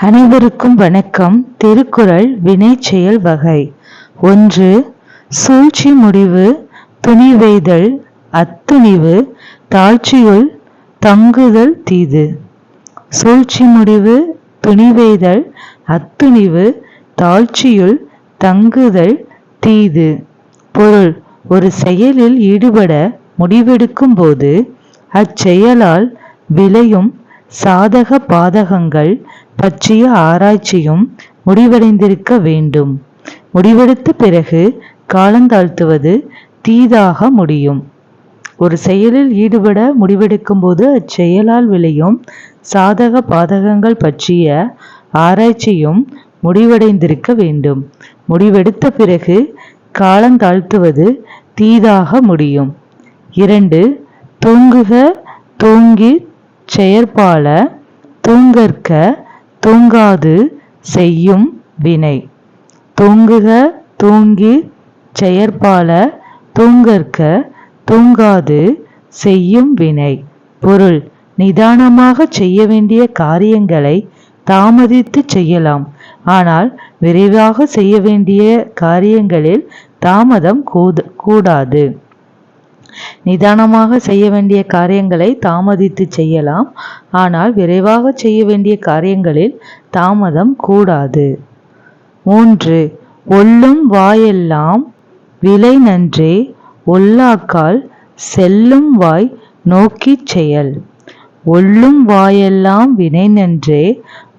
அனைவருக்கும் வணக்கம். திருக்குறள் வினை செயல் வகை. ஒன்று சூழ்ச்சி முடிவு துணிவெய்தல் அத்துணிவு தாழ்ச்சியுள் தங்குதல் தீது. சூழ்ச்சி முடிவு துணிவெய்தல் அத்துணிவு தாழ்ச்சியுள் தங்குதல் தீது. பொருள் ஒரு செயலில் ஈடுபட முடிவெடுக்கும் போது அச்செயலால் விளையும் சாதக பாதகங்கள் பற்றிய ஆராய்ச்சியும் முடிவடைந்திருக்க வேண்டும். முடிவெடுத்த பிறகு காலந்தாழ்த்துவது தீதாக முடியும். ஒரு செயலில் ஈடுபட முடிவெடுக்கும்போது அச்செயலால் விளையும் சாதக பாதகங்கள் பற்றிய ஆராய்ச்சியும் முடிவடைந்திருக்க வேண்டும். முடிவெடுத்த பிறகு காலந்தாழ்த்துவது தீதாக முடியும். இரண்டு தூங்குக தூங்கி செயற்பால தூங்கற்க தூங்காது செய்யும் வினை. தூங்குக தூங்கி செயற்பால தூங்கற்க தூங்காது செய்யும் வினை. பொருள் நிதானமாக செய்ய வேண்டிய காரியங்களை தாமதித்துச் செய்யலாம். ஆனால் விரைவாக செய்ய வேண்டிய காரியங்களில் தாமதம் கூடாது. நிதானமாக செய்ய வேண்டிய காரியங்களை தாமதித்து செய்யலாம். ஆனால் விரைவாக செய்ய வேண்டிய காரியங்களில் தாமதம் கூடாது. மூன்று ஒல்லும் வாயெல்லாம் விலை நன்றே ஒல்லாக்கால் செல்லும் வாய் நோக்கிச் செயல். ஒல்லும் வாயெல்லாம் வினை நன்றே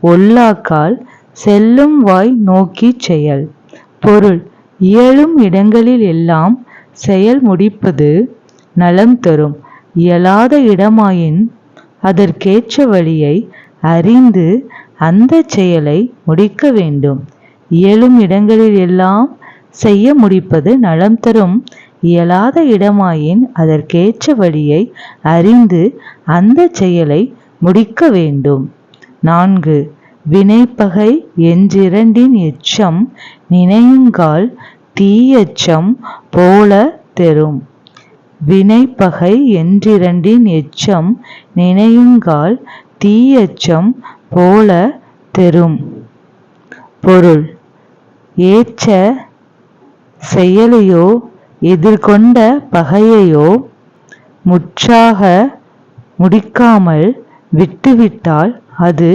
ஒல்லாக்கால் செல்லும் வாய் நோக்கிச் செயல். பொருள் இயலும் இடங்களில் எல்லாம் செயல் முடிப்பது நலம் தரும். இயலாத இடமாயின் அதற்கேற்ற வழியை அறிந்து அந்த செயலை முடிக்க வேண்டும். இயலும் இடங்களில் எல்லாம் செய்ய முடிப்பது நலம் தரும். இயலாத இடமாயின் அதற்கேற்ற வழியை அறிந்து அந்த செயலை முடிக்க வேண்டும். நான்கு. வினைப்பகை என்றிரண்டின் எச்சம் நினையுங்கால் தீயச்சம் போலத் தெரும். வினைப்பகை என்றிரண்டின் எச்சம் நினையுங்கால் தீயச்சம் போலத் தெரும். பொருள். ஏற்ற செயலையோ எதிர்கொண்ட பகையையோ முற்றாக முடிக்காமல் விட்டுவிட்டால் அது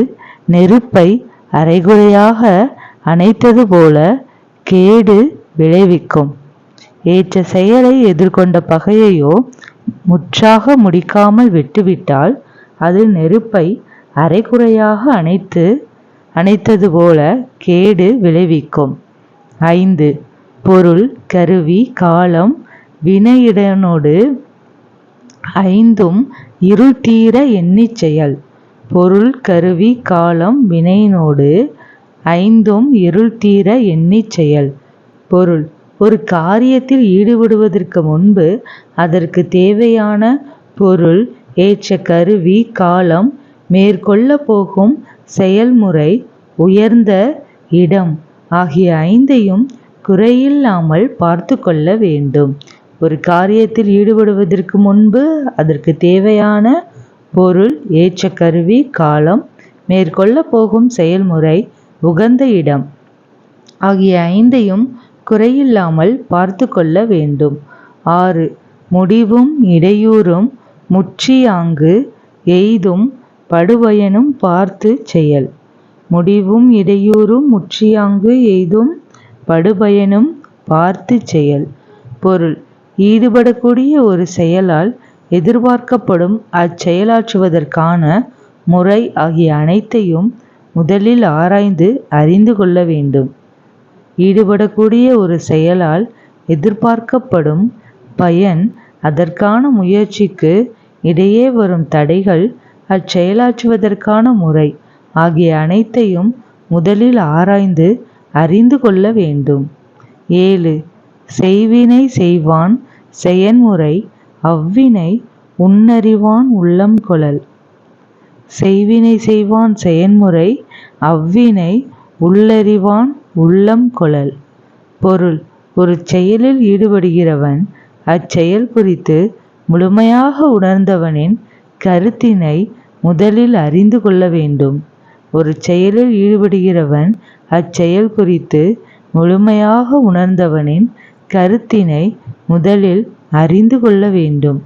நெருப்பை அரைகுறையாக அணைத்தது போல கேடு விளைவிக்கும். ஏற்ற செயலை எதிர்கொண்ட பகையையோ முற்றாக முடிக்காமல் விட்டுவிட்டால் அது நெருப்பை அரைகுறையாக அணைத்து அணைத்தது போல கேடு விளைவிக்கும். ஐந்து. பொருள் கருவி காலம் வினையிடனோடு ஐந்தும் இருள் தீர எண்ணிச் செயல். பொருள் கருவி காலம் வினையினோடு ஐந்தும் இருள் தீர எண்ணிச் செயல். பொருள் ஒரு காரியத்தில் ஈடுபடுவதற்கு முன்பு அதற்கு தேவையான பொருள் ஏற்ற கருவி காலம் மேற்கொள்ளப் போகும் செயல்முறை உயர்ந்த இடம் ஆகிய ஐந்தையும் குறையில்லாமல் பார்த்து கொள்ள வேண்டும். ஒரு காரியத்தில் ஈடுபடுவதற்கு முன்பு அதற்கு தேவையான பொருள் ஏற்ற கருவி காலம் மேற்கொள்ள போகும் செயல்முறை உகந்த இடம் ஆகிய ஐந்தையும் குறையில்லாமல் பார்த்து கொள்ள வேண்டும். ஆறு. முடிவும் இடையூறும் முற்றியாங்கு எய்தும் படுபயனும் பார்த்து செயல். முடிவும் இடையூறும் முற்றியாங்கு எய்தும் படுபயனும் பார்த்து செயல். பொருள். ஈடுபடக்கூடிய ஒரு செயலால் எதிர்பார்க்கப்படும் அச்செயலாற்றுவதற்கான முறை ஆகிய அனைத்தையும் முதலில் ஆராய்ந்து அறிந்து கொள்ள வேண்டும். ஈடுபடக்கூடிய ஒரு செயலால் எதிர்பார்க்கப்படும் பயன் அதற்கான முயற்சிக்கு இடையே வரும் தடைகள் அச்செயலாற்றுவதற்கான முறை ஆகிய அனைத்தையும் முதலில் ஆராய்ந்து அறிந்து கொள்ள வேண்டும். ஏழு செய்வினை செய்வான் செயன்முறை அவ்வினை உன்னறிவான் உள்ளம் கொளல் செய்வினை செய்வான் செயன்முறை அவ்வினை உள்ளறிவான் உள்ளம் கொளல் பொருள் ஒரு செயலில் ஈடுபடுகிறவன் அச்செயல் குறித்து முழுமையாக உணர்ந்தவனின் கருத்தினை முதலில் அறிந்து கொள்ள வேண்டும். ஒரு செயலில் ஈடுபடுகிறவன் அச்செயல் குறித்து முழுமையாக உணர்ந்தவனின் கருத்தினை முதலில் அறிந்து கொள்ள வேண்டும்.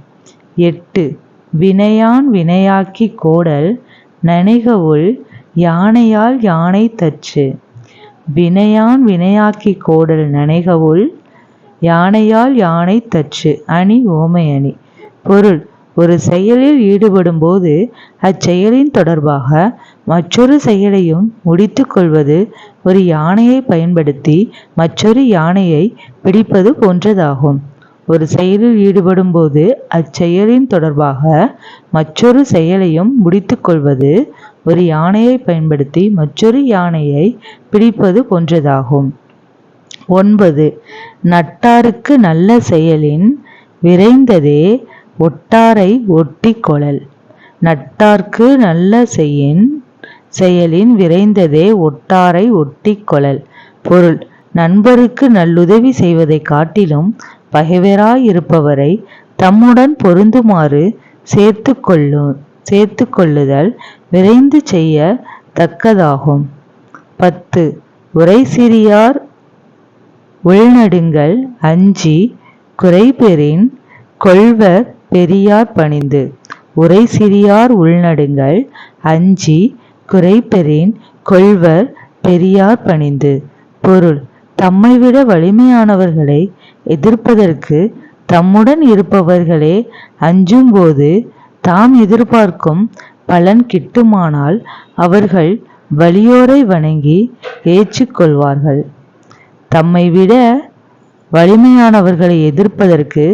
எட்டு வினையான் வினையாக்கிக் கோடல் நனைகவுள் யானையால் யானை தச்சு. வினையான் வினையாக்கிக் கோடல் நனைகவுள் யானையால் யானை தச்சு அணி ஓமை அணி. பொருள் ஒரு செயலில் ஈடுபடும் போது அச்செயலின் தொடர்பாக மற்றொரு செயலையும் முடித்து கொள்வது ஒரு யானையை பயன்படுத்தி மற்றொரு யானையை பிடிப்பது போன்றதாகும். ஒரு செயலில் ஈடுபடும் போது அச்செயலின் தொடர்பாக மற்றொரு செயலையும் முடித்து கொள்வது ஒரு யானையை பயன்படுத்தி மற்றொரு யானையை பிடிப்பது போன்றதாகும். ஒன்பது. நட்டாருக்கு நல்ல செயலின் விரைந்ததே ஒட்டாரை ஒட்டிக் கொழல் நட்டார்க்கு நல்ல செய்யின் செயலின் விரைந்ததே ஒட்டாரை ஒட்டி கொழல் பொருள். நண்பருக்கு நல்லுதவி செய்வதைக் காட்டிலும் பகைவராயிருப்பவரை தம்முடன் பொருந்துமாறு சேர்த்து கொள்ளும் சேர்த்து கொள்ளுதல் விரைந்து செய்ய தக்கதாகும். பத்து. உரை சிறியார் உள்நடுங்கள் அஞ்சி குறைபெறின் கொள்வர் பெரியார் பணிந்து. உரை சிறியார் உள்நடுங்கள் அஞ்சி குறைபெறின் கொள்வர் பெரியார் பணிந்து. பொருள். தம்மைவிட வலிமையானவர்களை எதிர்ப்பதற்கு தம்முடன் இருப்பவர்களே அஞ்சும்போது தாம் எதிர்பார்க்கும் பலன் கிட்டுமானால் அவர்கள் வலியோரை வணங்கி ஏற்றுக்கொள்வார்கள். தம்மை விட வலிமையானவர்களை எதிர்ப்பதற்கு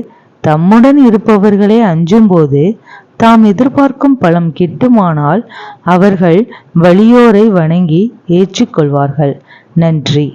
தம்முடன் இருப்பவர்களே அஞ்சும்போது தாம் எதிர்பார்க்கும் பலம் கிட்டுமானால் அவர்கள் வலியோரை வணங்கி ஏற்றுக்கொள்வார்கள். நன்றி.